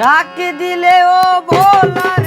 ডাক দিলে ও ভোলা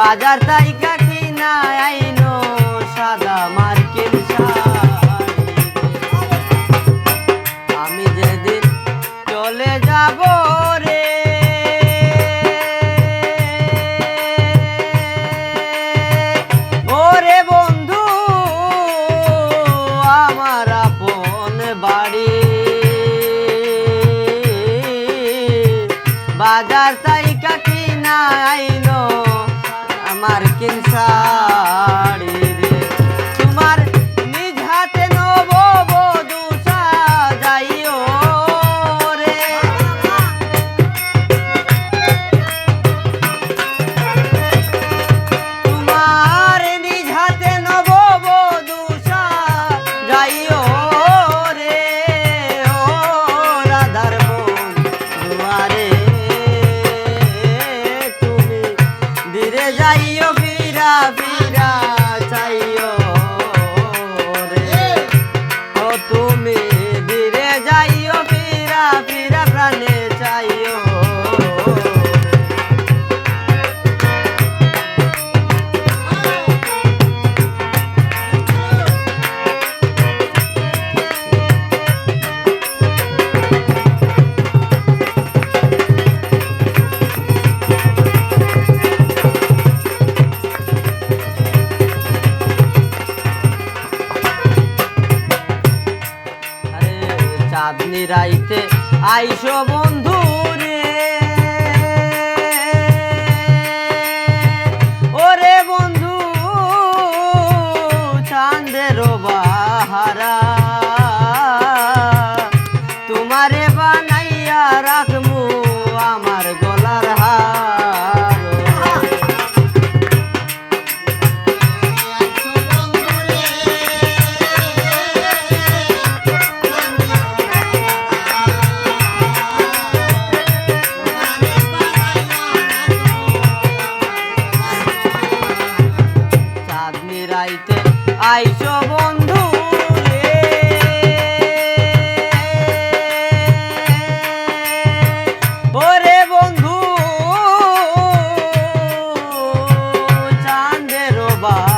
বাজার তাই কাকি না আইনো সাদা মার্কিন আমি যেদিন চলে যাব রে, ওরে বন্ধু, আমার আপন বাড়ি। বাজার তাই রা চাঁদনি রাইতে আইসো বন্ধু। baba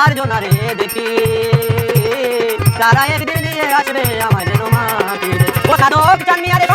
তার জোনারে দেখি। তারা একদিন আসবে আমার জন্য মাটি ও সাধক চান মিয়ারে